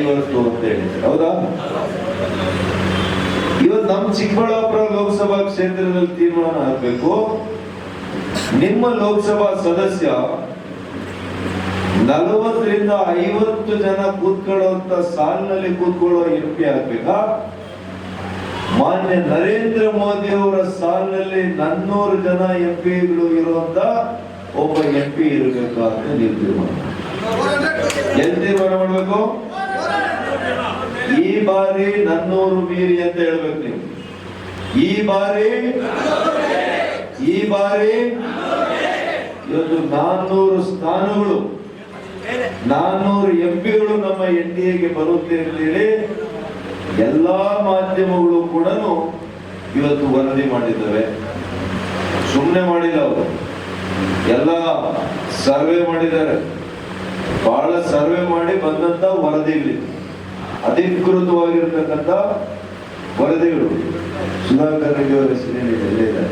ಐವತ್ತು ಅಂತ. ಹೌದಾ? ಇವತ್ತು ನಮ್ಮ ಚಿಕ್ಕಬಳ್ಳಾಪುರ ಲೋಕಸಭಾ ಕ್ಷೇತ್ರದಲ್ಲಿ ತೀರ್ಮಾನ ಆಗಬೇಕು. ನಿಮ್ಮ ಲೋಕಸಭಾ ಸದಸ್ಯ ನಲವತ್ತರಿಂದ ಐವತ್ತು ಜನ ಕೂತ್ಕೊಳ್ಳುವಂತ ಸಾಲಿನಲ್ಲಿ ಕೂತ್ಕೊಳ್ಳೋ ಎಂ ಪಿ ಆಗ್ಬೇಕಾ? ಮಾನ್ಯ ನರೇಂದ್ರ ಮೋದಿ ಅವರ ಸಾಲಿನಲ್ಲಿ ನನ್ನೂರು ಜನ ಎಂ ಪಿಗಳು ಇರುವಂತ ಒಬ್ಬ ಎಂ ಪಿ ಇರಬೇಕಾ ಅಂತ ನೀವು ತೀರ್ಮಾನ. ಎಲ್ಲಿ ತೀರ್ಮಾನ ಮಾಡ್ಬೇಕು? ಬಾರಿ ನನ್ನೂರು ಮೀರಿ ಅಂತ ಹೇಳ್ಬೇಕು ನೀವು. ಈ ಬಾರಿ ಈ ಬಾರಿ ಇವತ್ತು ನಾನ್ನೂರು ಸ್ಥಾನಗಳು, ನಾನ್ನೂರು ಎಂಪಿಗಳು ನಮ್ಮ ಎನ್ ಡಿ ಎಗೆ ಬರುತ್ತೆ ಅಂತೇಳಿ ಎಲ್ಲಾ ಮಾಧ್ಯಮಗಳು ಕೂಡ ಇವತ್ತು ವರದಿ ಮಾಡಿದ್ದಾವೆ. ಸುಮ್ಮನೆ ಮಾಡಿಲ್ಲ ಅವರು. ಎಲ್ಲ ಸರ್ವೆ ಮಾಡಿದ್ದಾರೆ. ಬಹಳ ಸರ್ವೆ ಮಾಡಿ ಬಂದಂತ ವರದಿಗಳಿವೆ ಅಧಿಕೃತವಾಗಿರ್ತಕ್ಕಂಥ ವರದಿಗಳು ಸುಧಾಕರ್ ರೆಡ್ಡಿ ಅವರ ಹೆಸರೇನಿದೆ